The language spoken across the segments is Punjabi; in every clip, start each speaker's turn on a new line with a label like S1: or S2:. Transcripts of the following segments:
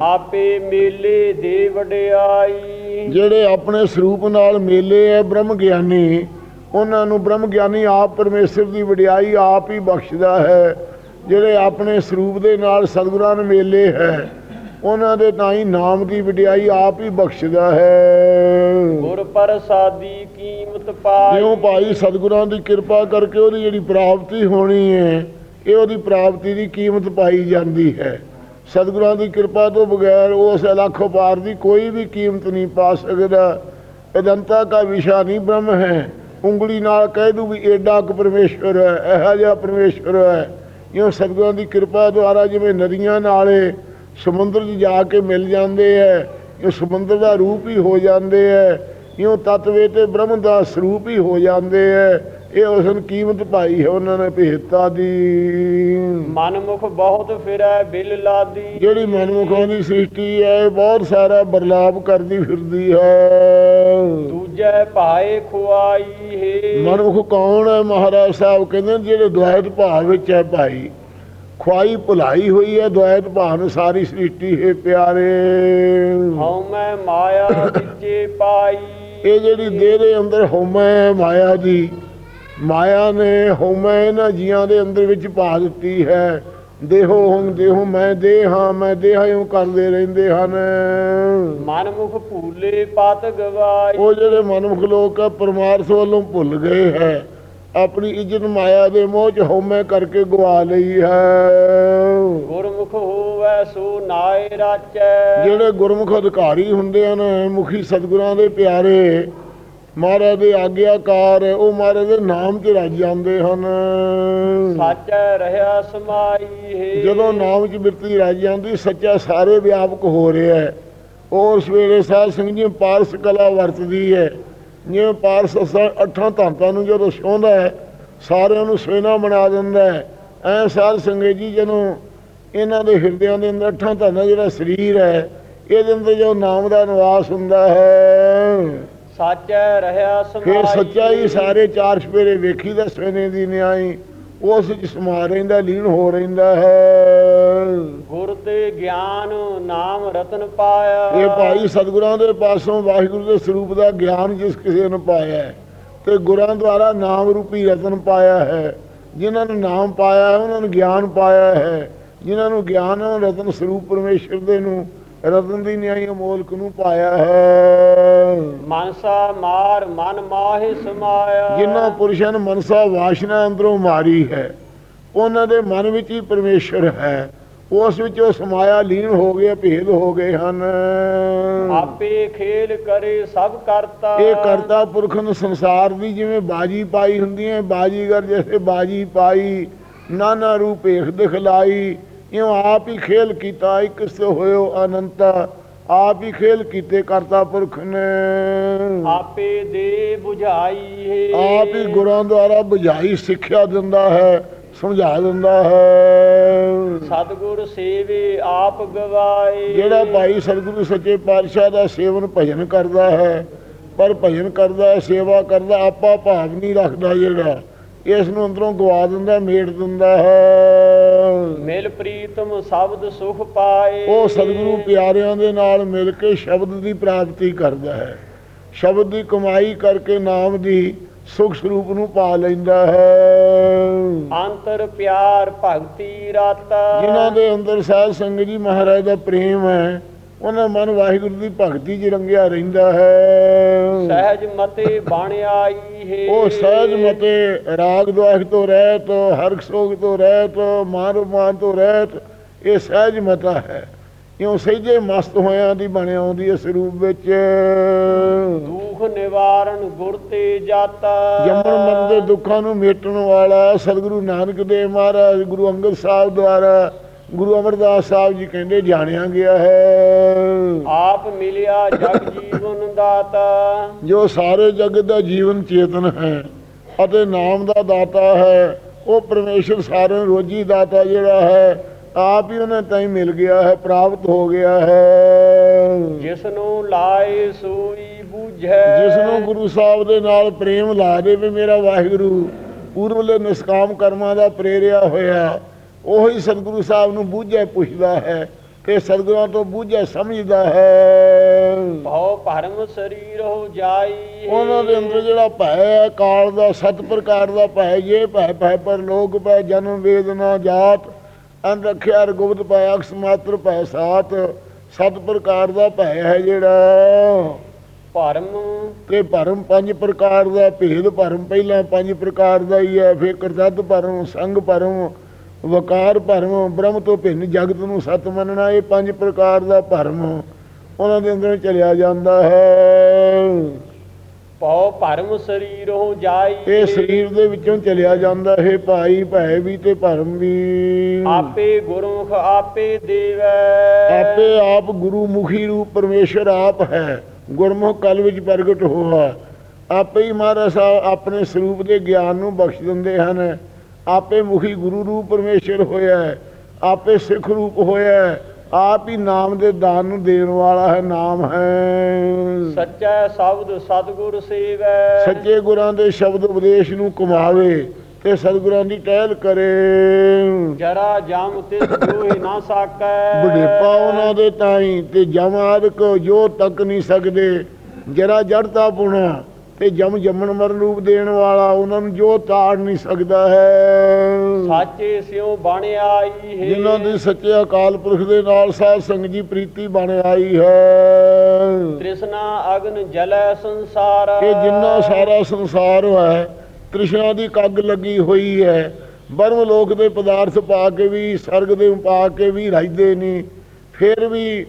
S1: ਆਪੇ ਮੇਲੇ ਦੇ ਵਡਿਆਈ।
S2: ਜਿਹੜੇ ਆਪਣੇ ਸਰੂਪ ਨਾਲ ਮੇਲੇ ਹੈ ਬ੍ਰਹਮ ਗਿਆਨੀ ਉਹਨਾਂ ਨੂੰ ਬ੍ਰਹਮ ਗਿਆਨੀ ਆਪ ਪਰਮੇਸ਼ਰ ਦੀ ਵਡਿਆਈ ਆਪ ਹੀ ਬਖਸ਼ਦਾ ਹੈ। ਜਿਹੜੇ ਆਪਣੇ ਸਰੂਪ ਦੇ ਨਾਲ ਸਤਿਗੁਰਾਂ ਨੂੰ ਮੇਲੇ ਹੈ ਉਹਨਾਂ ਦੇ ਤਾਂ ਹੀ ਨਾਮ ਦੀ ਵਡਿਆਈ ਆਪ ਹੀ ਬਖਸ਼ਦਾ ਹੈ।
S1: ਗੁਰ ਪ੍ਰਸਾਦੀ ਕੀਮਤ ਪਾਈ।
S2: ਜਿਉਂ ਭਾਈ ਸਤਿਗੁਰਾਂ ਦੀ ਕਿਰਪਾ ਕਰਕੇ ਉਹਦੀ ਜਿਹੜੀ ਪ੍ਰਾਪਤੀ ਹੋਣੀ ਹੈ ਇਹ ਉਹਦੀ ਪ੍ਰਾਪਤੀ ਦੀ ਕੀਮਤ ਪਾਈ ਜਾਂਦੀ ਹੈ। ਸਤਿਗੁਰਾਂ ਦੀ ਕਿਰਪਾ ਤੋਂ ਬਗੈਰ ਉਸ ਲੱਖ ਉਪਾਰ ਦੀ ਕੋਈ ਵੀ ਕੀਮਤ ਨਹੀਂ ਪਾ ਸਕਦਾ। ਅਦੰਤਾ ਦਾ ਵਿਸ਼ਾ ਨਹੀਂ ਬ੍ਰਹਮ ਹੈ। ਉਂਗਲੀ ਨਾਲ ਕਹਿ ਦੂ ਵੀ ਏਡਾ ਕੁ ਪਰਮੇਸ਼ਵਰ ਹੈ, ਇਹੋ ਜਿਹਾ ਪਰਮੇਸ਼ਵਰ ਹੈ। ਇਉਂ ਸਤਿਗੁਰਾਂ ਦੀ ਕਿਰਪਾ ਦੁਆਰਾ ਜਿਵੇਂ ਨਦੀਆਂ ਨਾਲੇ ਸਮੁੰਦਰ 'ਚ ਜਾ ਕੇ ਮਿਲ ਜਾਂਦੇ ਹੈ ਇਹ ਸਮੁੰਦਰ ਦਾ ਰੂਪ ਹੀ ਹੋ ਜਾਂਦੇ ਹੈ ਇਉਂ ਤਤਵੇ ਤੇ ਬ੍ਰਹਮ ਦਾ ਸਰੂਪ ਹੀ ਹੋ ਜਾਂਦੇ ਹੈ ਇਹ ਉਸ ਨੂੰ ਕੀਮਤ ਪਾਈ ਹੈ ਉਹਨਾਂ ਨੇ ਭੇਤਾ ਦੀ।
S1: ਮਨਮੁਖ ਬਹੁਤ ਫਿਰੈ ਬਿਲ ਲਾਦੀ।
S2: ਜਿਹੜੀ ਮਨਮੁਖਾਂ ਦੀ ਸ੍ਰਿਸ਼ਟੀ ਹੈ ਬਹੁਤ ਸਾਰਾ ਬਰਲਾਪ ਕਰਦੀ ਫਿਰਦੀ ਹੈ।
S1: ਦੂਜੈ ਭਾਏ ਖੁਆਈ ਹੈ।
S2: ਮਨਮੁਖ ਕੌਣ ਹੈ? ਮਹਾਰਾਜ ਸਾਹਿਬ ਕਹਿੰਦੇ ਜਿਹੜੇ ਦੁਆਇਤ ਭਾਵ ਵਿੱਚ ਹੈ ਭਾਈ। ਖੁਆਈ ਭੁਲਾਈ ਹੋਈ ਹੈ ਦੁਆਇਤ ਭਾਵ ਨੂੰ ਸਾਰੀ ਸ੍ਰਿਸ਼ਟੀ ਹੈ ਪਿਆਰੇ।
S1: ਹਉ ਮੈਂ ਮਾਇਆ ਵਿੱਚੇ ਪਾਈ।
S2: ਇਹ ਜਿਹੜੀ ਦੇਹ ਦੇ ਅੰਦਰ ਹਉਮੈ ਮਾਇਆ ਦੀ ਮਾਇਆ ਨੇ ਹਉਮੈ ਇਹਨਾਂ ਜੀਆਂ ਦੇ ਅੰਦਰ ਵਿੱਚ ਪਾ ਦਿੱਤੀ ਹੈ। ਦੇਹੋ ਹਮ ਦੇਹੋ ਮੈਂ ਦੇਹ ਮੈਂ ਦੇਹ ਇਉਂ ਕਰਦੇ ਰਹਿੰਦੇ ਹਨ।
S1: ਮਨਮੁਖ ਭੂਲੇ ਪਤ ਗਵਾਈ
S2: ਉਹ ਜਿਹੜੇ ਮਨਮੁਖ ਲੋਕ ਆ ਪਰਮਾਰਥ ਵੱਲੋਂ ਭੁੱਲ ਗਏ ਹੈ। ਆਪਣੀ ਇੱਜ਼ਤ ਮਾਇਆ ਦੇ ਮੋਹ ਚ ਹਉਮੈ ਕਰਕੇ ਗਵਾ ਲਈ ਹੈ।
S1: ਗੁਰਮੁਖ ਹੋਵੈ ਸੋ ਨਾਏ ਰਾਚੈ।
S2: ਜਿਹੜੇ ਗੁਰਮੁਖ ਅਧਿਕਾਰੀ ਹੁੰਦੇ ਹਨ ਮੁਖੀ ਸਤਿਗੁਰਾਂ ਦੇ ਪਿਆਰੇ ਮਹਾਰਾਜ ਦੇ ਆਗਿਆਕਾਰ ਉਹ ਮਹਾਰਾਜ ਦੇ ਨਾਮ 'ਚ ਰੱਜ ਜਾਂਦੇ ਹਨ।
S1: ਸਾਚੈ ਰਹਾ ਸਮਾਈ ਹੈ।
S2: ਜਦੋਂ ਨਾਮ 'ਚ ਬਿਰਤੀ ਰੱਜ ਜਾਂਦੀ ਸੱਚਾ ਸਾਰੇ ਵਿਆਪਕ ਹੋ ਰਿਹਾ ਹੈ। ਉਹ ਉਸ ਵੇਲੇ ਸਾਧ ਸਿੰਘ ਜੀ ਪਾਰਸ ਕਲਾ ਵਰਤਦੀ ਹੈ ਜਿਵੇਂ ਪਾਰਸ ਅੱਠਾਂ ਧਾਤਾਂ ਨੂੰ ਜਦੋਂ ਛੋਂਦਾ ਹੈ ਸਾਰਿਆਂ ਨੂੰ ਸਵੇਨਾ ਬਣਾ ਦਿੰਦਾ ਹੈ। ਐ ਸਾਧ ਸੰਗਤ ਜੀ ਜਦੋਂ ਇਹਨਾਂ ਦੇ ਹਿਰਦਿਆਂ ਦੇ ਅੰਦਰ ਅੱਠਾਂ ਧਾਤਾਂ ਜਿਹੜਾ ਸਰੀਰ ਹੈ ਇਹਦੇ ਅੰਦਰ ਜੋ ਨਾਮ ਦਾ ਨਿਵਾਸ ਹੁੰਦਾ ਹੈ
S1: ਸਾਚੈ ਰਹਾ ਸਮਾਈ
S2: ਫਿਰ ਸੱਚਾਈ ਸਾਰੇ ਚਾਰ ਸਪੇਰੇ ਵੇਖੀ ਦਾ ਸਵੇਨੇ ਦੀ ਨਿਆਈ ਉਸ ਵਿੱਚ ਸਮਾ ਰਹਿੰਦਾ ਲੀਨ ਹੋ ਰਹਿੰਦਾ ਹੈ।
S1: ਗੁਰ ਤੇ ਗਿਆਨ ਨਾਮ ਰਤਨ ਪਾਇਆ।
S2: ਇਹ ਭਾਈ ਸਤਿਗੁਰਾਂ ਦੇ ਪਾਸੋਂ ਵਾਹਿਗੁਰੂ ਦੇ ਸਰੂਪ ਦਾ ਗਿਆਨ ਜਿਸ ਕਿਸੇ ਨੂੰ ਪਾਇਆ ਤੇ ਗੁਰਾਂ ਦੁਆਰਾ ਨਾਮ ਰੂਪੀ ਰਤਨ ਪਾਇਆ ਹੈ। ਜਿਨ੍ਹਾਂ ਨੂੰ ਨਾਮ ਪਾਇਆ ਹੈ ਉਹਨਾਂ ਨੂੰ ਗਿਆਨ ਪਾਇਆ ਹੈ। ਜਿਨ੍ਹਾਂ ਨੂੰ ਗਿਆਨ ਰਤਨ ਸਰੂਪ ਪਰਮੇਸ਼ਰ ਦੇ ਨੂੰ ਰਤਨ ਦੀ ਨਿਆਈ ਅਮੋਲਕ ਨੂੰ ਪਾਇਆ ਹੈ।
S1: ਮਨਸਾ ਮਾਰ ਮਨ ਮਾਹਿ ਸਮਾਇਆ।
S2: ਜਿਨ੍ਹਾਂ ਪੁਰਸ਼ਾਂ ਨੂੰ ਮਨਸਾ ਵਾਸ਼ਨਾ ਅੰਦਰੋਂ ਮਾਰੀ ਹੈ ਉਹਨਾਂ ਦੇ ਮਨ ਵਿੱਚ ਹੀ ਪਰਮੇਸ਼ਰ ਹੈ। ਉਸ ਵਿੱਚ ਉਹ ਸਮਾਇਆ ਲੀਨ ਹੋ ਗਏ ਭੇਦ ਹੋ ਗਏ ਹਨ।
S1: ਆਪੇ ਖੇਲ ਕਰੇ ਸਭ ਕਰਤਾ।
S2: ਇਹ ਕਰਤਾ ਪੁਰਖ ਨੂੰ ਸੰਸਾਰ ਦੀ ਜਿਵੇਂ ਬਾਜੀ ਪਾਈ ਹੁੰਦੀ ਹੈ ਬਾਜੀਗਰ ਜੈਸੇ ਬਾਜੀ ਪਾਈ ਨਾਨਾ ਰੂਪ ਦਿਖਲਾਈ। ਇਉਂ ਆਪ ਹੀ ਖੇਲ ਕੀਤਾ ਇੱਕ ਸੇ ਹੋਇਓ ਅਨੰਤਾ। ਆਪ ਹੀ ਖੇਲ ਕੀਤੇ ਕਰਤਾ ਪੁਰਖ ਨੇ।
S1: ਆਪੇ ਦੇ 부ਝਾਈ ਹੈ।
S2: ਆਪ ਹੀ ਗੁਰਾਂ ਦੁਆਰਾ ਬੁਝਾਈ ਸਿੱਖਿਆ ਦਿੰਦਾ ਹੈ ਸਮਝਾ ਦਿੰਦਾ ਹੈ।
S1: ਸਤਿਗੁਰ ਸੇਵੇ ਆਪ ਗਵਾਏ।
S2: ਜਿਹੜਾ ਭਾਈ ਸਤਿਗੁਰੂ ਸੱਚੇ ਪਾਤਸ਼ਾਹ ਦਾ ਸੇਵਨ ਭਜਨ ਕਰਦਾ ਹੈ ਪਰ ਭਜਨ ਕਰਦਾ ਹੈ ਸੇਵਾ ਕਰਦਾ ਆਪਾ ਭਾਵ ਨਹੀਂ ਰੱਖਦਾ ਜਿਹੜਾ। ਇਸ ਨੂੰ ਅੰਦਰੋਂ ਗਵਾ ਦਿੰਦਾ ਮੇਟ ਦਿੰਦਾ ਹੈ।
S1: ਮਿਲ ਪ੍ਰੀਤਮ ਸ਼ਬਦ ਸੁਖ ਪਾਏ।
S2: ਉਹ ਸਤਿਗੁਰੂ ਪਿਆਰਿਆਂ ਦੇ ਨਾਲ ਮਿਲ ਕੇ ਸ਼ਬਦ ਦੀ ਪ੍ਰਾਪਤੀ ਕਰਦਾ ਹੈ। ਸ਼ਬਦ ਦੀ ਕਮਾਈ ਕਰਕੇ ਨਾਮ ਦੀ ਸੁਖ ਸਰੂਪ ਨੂੰ ਪਾ ਲੈਂਦਾ ਹੈ।
S1: ਅੰਤਰ ਪਿਆਰ ਭਗਤੀ ਰਾਤਾ।
S2: ਜਿਨ੍ਹਾਂ ਦੇ ਅੰਦਰ ਸਾਧ ਸੰਗਤ ਜੀ ਮਹਾਰਾਜ ਦਾ ਪ੍ਰੇਮ ਹੈ ਉਹਨਾਂ ਮਨ ਵਾਹਿਗੁਰੂ ਦੀ ਭਗਤੀ 'ਚ ਰੰਗਿਆ ਰਹਿੰਦਾ ਹੈ।
S1: ਸਹਿਜ ਮਤੇ ਬਣ ਆਈ ਹੈ।
S2: ਉਹ ਸਹਿਜ ਮਤੇ ਰਾਗ ਦੁਆਖ ਤੋਂ ਰਹਿਤ ਹਰਖ ਸੋਗ ਤੋਂ ਰਹਿਤ ਮਾਨ ਮਾਨ ਤੋਂ ਰਹਿਤ ਇਹ ਸਹਿਜ ਮਤਾ ਹੈ। ਇਉਂ ਸਹਿਜੇ ਮਸਤ ਹੋਇਆਂ ਦੀ ਬਣ ਆਉਂਦੀ ਇਸ ਰੂਪ ਵਿੱਚ।
S1: ਦੁਖ ਨਿਵਾਰਨ ਗੁਰ ਤੇ ਜਾਤਾ।
S2: ਜੰਮਣ ਮਰਨ ਦੇ ਦੁੱਖਾਂ ਨੂੰ ਮੇਟਣ ਵਾਲਾ ਸਤਿਗੁਰੂ ਨਾਨਕ ਦੇਵ ਮਹਾਰਾਜ ਗੁਰੂ ਅੰਗਦ ਸਾਹਿਬ ਦੁਆਰਾ ਗੁਰੂ ਅਮਰਦਾਸ ਸਾਹਿਬ ਜੀ ਕਹਿੰਦੇ ਜਾਣਿਆ ਗਿਆ ਹੈ।
S1: ਆਪ ਮਿਲਿਆ ਜਗ ਜੀਵਨ ਦਾਤਾ।
S2: ਜੋ ਸਾਰੇ ਜਗਤ ਦਾ ਜੀਵਨ ਚੇਤਨ ਹੈ ਅਤੇ ਨਾਮ ਦਾ ਦਾਤਾ ਹੈ ਉਹ ਪਰਮੇਸ਼ਰ ਸਾਰਿਆਂ ਨੂੰ ਰੋਜੀ ਦਾਤਾ ਜਿਹੜਾ ਹੈ ਆਪ ਹੀ ਉਹਨਾਂ ਤਾਈਂ ਮਿਲ ਗਿਆ ਹੈ ਪ੍ਰਾਪਤ ਹੋ ਗਿਆ ਹੈ।
S1: ਜਿਸ ਨੂੰ ਲਾਏ ਸੋਈ ਬੂਝੈ।
S2: ਜਿਸ ਨੂੰ ਗੁਰੂ ਸਾਹਿਬ ਦੇ ਨਾਲ ਪ੍ਰੇਮ ਲਾ ਦੇ ਵੀ ਮੇਰਾ ਵਾਹਿਗੁਰੂ ਪੂਰਵਲੇ ਨਿਸਕਾਮ ਕਰਮਾਂ ਦਾ ਪ੍ਰੇਰਿਆ ਹੋਇਆ। ਉਹੀ ਸਤਿਗੁਰੂ ਸਾਹਿਬ ਨੂੰ ਬੂਝੇ ਪੁੱਛਦਾ ਹੈ ਤੇ ਸਤਿਗੁਰਾਂ ਤੋਂ ਬੂਝਿਆ ਸਮਝਦਾ ਹੈ।
S1: ਭਉ ਭਰਮ ਸਰੀਰ ਹੋ ਜਾਈ।
S2: ਉਹਨਾਂ ਦੇ ਅੰਦਰ ਜਿਹੜਾ ਭੈ ਹੈ ਕਾਲ ਦਾ ਸਤ ਪ੍ਰਕਾਰ ਦਾ ਭੈ ਜੇ ਭੈ ਭੈ ਪਰ ਲੋਕ ਭੈ ਜਨਮ ਵੇਦਨਾ ਜਾਤ ਅਨ ਰੱਖਿਆ ਰਗੁਪਤ ਭੈ ਅਕਸ ਮਾਤਰ ਭੈ ਸਾਤ ਸਤ ਪ੍ਰਕਾਰ ਦਾ ਭੈ ਹੈ ਜਿਹੜਾ।
S1: ਭਰਮ।
S2: ਤੇ ਭਰਮ ਪੰਜ ਪ੍ਰਕਾਰ ਦਾ ਭੇਦ ਭਰਮ ਪਹਿਲਾਂ ਪੰਜ ਪ੍ਰਕਾਰ ਦਾ ਹੀ ਹੈ ਫਿਰ ਕਰਤੱਤ ਭਰਮ ਸੰਗ ਭਰਮ ਵਕਾਰ ਭਰਮ ਬ੍ਰਹਮ ਤੋਂ ਭਿੰਨ ਜਗਤ ਨੂੰ ਸਤ ਮੰਨਣਾ ਇਹ ਪੰਜ ਪ੍ਰਕਾਰ ਦਾ ਭਰਮ ਉਹਨਾਂ ਦੇ ਅੰਦਰ ਚਲਿਆ ਜਾਂਦਾ ਹੈ।
S1: ਭਉ ਭਰਮ ਸਰੀਰ ਹੋ ਜਾਈ।
S2: ਇਹ ਸਰੀਰ ਦੇ ਵਿੱਚੋਂ ਚਲਿਆ ਜਾਂਦਾ ਹੈ ਭਾਈ ਭੈ ਵੀ ਤੇ ਭਰਮ ਵੀ।
S1: ਆਪੇ ਗੁਰਮੁਖ ਆਪੇ ਦੇਵੈ।
S2: ਆਪੇ ਆਪ ਗੁਰੂ ਮੁਖੀ ਰੂਪ ਪਰਮੇਸ਼ਰ ਆਪ ਹੈ ਗੁਰਮੁਖ ਕਲ ਵਿੱਚ ਪ੍ਰਗਟ ਹੋਆ। ਆਪੇ ਹੀ ਮਹਾਰਾਜ ਸਾਹਿਬ ਆਪਣੇ ਸਰੂਪ ਦੇ ਗਿਆਨ ਨੂੰ ਬਖਸ਼ ਦਿੰਦੇ ਹਨ। ਆਪੇ ਮੁਖੀ ਗੁਰੂ ਰੂਪ ਪਰਮੇਸ਼ਰ ਹੋਇਆ ਹੈ ਆਪੇ ਸਿੱਖ ਰੂਪ ਹੋਇਆ ਹੈ ਆਪ ਹੀ ਨਾਮ ਦੇ ਦਾਨ ਨੂੰ ਦੇਣ ਵਾਲਾ ਹੈ ਨਾਮ ਹੈ।
S1: ਸੱਚਾ ਸ਼ਬਦ ਸਤਿਗੁਰ ਸੇਵੈ।
S2: ਸੱਚੇ ਗੁਰਾਂ ਦੇ ਸ਼ਬਦ ਉਪਦੇਸ਼ ਨੂੰ ਕਮਾਵੇ ਤੇ ਸਤਿਗੁਰਾਂ ਦੀ ਟਹਿਲ ਕਰੇ।
S1: ਜਰਾ ਜਮ ਤਿਸ ਜੋਹਿ ਨਾ ਸਾਕੈ।
S2: ਬੁਢੇਪਾ ਉਹਨਾਂ ਦੇ ਤਾਈ ਤੇ ਜਮ ਆਦਿਕ ਜੋ ਤੱਕ ਨਹੀਂ ਸਕਦੇ ਜਰਾ ਜੜਤਾ ਪੁਣਾ। ਤੇ ਜਮ ਜੰਮਣ ਮਰਨ ਰੂਪ ਦੇਣ ਵਾਲਾ ਉਹਨਾਂ ਨੂੰ ਜੋ ਤਾੜ ਨਹੀਂ ਸਕਦਾ ਹੈ।
S1: ਸਾਚੇ ਸਿਉ ਬਣ ਆਈ ਹੈ।
S2: ਜਿਨ੍ਹਾਂ ਦੀ ਸੱਚੇ ਅਕਾਲ ਪੁਰਖ ਦੇ ਨਾਲ ਸਾਧ ਸੰਗਤ ਦੀ ਪ੍ਰੀਤੀ ਬਣ ਆਈ ਹੈ।
S1: ਤ੍ਰਿਸ਼ਨਾ ਅਗਨ ਜਲੈ ਸੰਸਾਰ।
S2: ਕਿ ਜਿੰਨਾ ਸਾਰਾ ਸੰਸਾਰ ਹੈ ਤ੍ਰਿਸ਼ਨਾ ਦੀ ਕੱਗ ਲੱਗੀ ਹੋਈ ਹੈ। ਬਰਮ ਲੋਕ ਦੇ ਪਦਾਰਥ ਪਾ ਕੇ ਵੀ ਸਰਗ ਦੇ ਪਾ ਕੇ ਵੀ ਰਾਜਦੇ ਨਹੀਂ ਫਿਰ ਵੀ